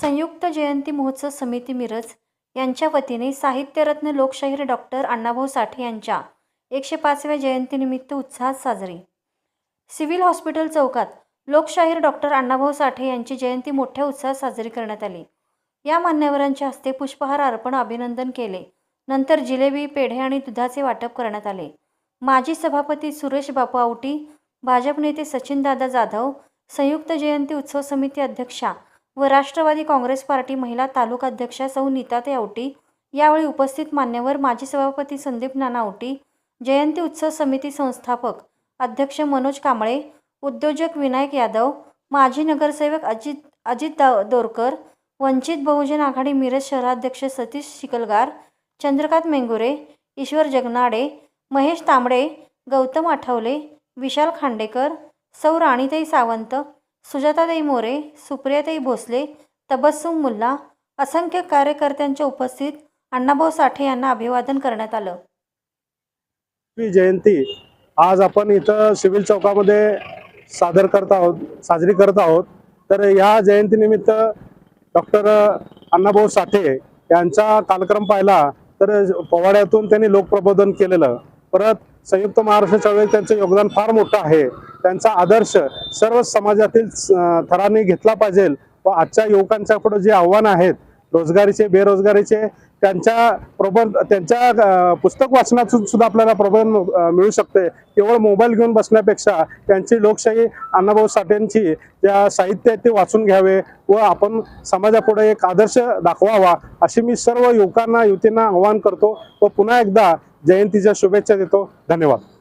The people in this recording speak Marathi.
संयुक्त जयंती महोत्सव समिती मिरज यांच्या वतीने साहित्यरत्न लोकशाहीर डॉक्टर अण्णाभाऊ साठे यांच्या एकशे पाचव्या जयंतीनिमित्त उत्साहात साजरी. सिव्हिल हॉस्पिटल चौकात लोकशाहीर डॉक्टर अण्णाभाऊ साठे यांची जयंती मोठ्या उत्साहात साजरी करण्यात आली. या मान्यवरांच्या हस्ते पुष्पहार अर्पण अभिनंदन केले. नंतर जिलेबी पेढे आणि दुधाचे वाटप करण्यात आले. माजी सभापती सुरेश बापू आवटी भाजप नेते सचिनदादा जाधव संयुक्त जयंती उत्सव समिती अध्यक्षा व राष्ट्रवादी काँग्रेस पार्टी महिला तालुका अध्यक्षा सौ नीताते आवटी यावेळी उपस्थित मान्यवर माजी सभापती संदीप नाना आवटी जयंती उत्सव समिती संस्थापक अध्यक्ष मनोज कांबळे उद्योजक विनायक यादव माजी नगरसेवक अजित अजित दोरकर वंचित बहुजन आघाडी मिरज शहराध्यक्ष सतीश शिकलगार चंद्रकांत मेंगुरे ईश्वर जगनाडे महेश तांबडे गौतम आठवले विशाल खांडेकर सौ राणीताई सावंत सुजाताताई मोरे सुप्रियाताई भोसले तबस्सुम मुल्ला असंख्य कार्यकर्त्यांच्या उपस्थित अण्णाभाऊ साठे यांना अभिवादन करण्यात आलं. जयंती. आज आपण इथं सिव्हिल चौकामध्ये सादर करत आहोत साजरी करत आहोत. तर या जयंतीनिमित्त डॉक्टर अण्णाभाऊ साठे यांचा कार्यक्रम पाहिला तर पोवाड्यातून त्यांनी लोकप्रबोधन केलेलं. परत संयुक्त महाराष्ट्र चळवळीत त्यांचं योगदान फार मोठं आहे. त्यांचा आदर्श सर्व समाजातील थरांनी घेतला पाहिजे. व आजच्या युवकांच्या पुढे जे आव्हान आहेत रोजगारीचे बेरोजगारीचे त्यांच्या प्रबंध त्यांच्या पुस्तक वाचनातून सुद्धा आपल्याला प्रबंध मिळू शकते. केवळ मोबाईल घेऊन बसण्यापेक्षा त्यांची लोकशाही अण्णाभाऊ साठेंची ज्या साहित्य आहे ते वाचून घ्यावे व आपण समाजापुढे एक आदर्श दाखवावा अशी मी सर्व युवकांना युवतींना आवाहन करतो. व पुन्हा एकदा जयंतीच्या शुभेच्छा देतो. धन्यवाद.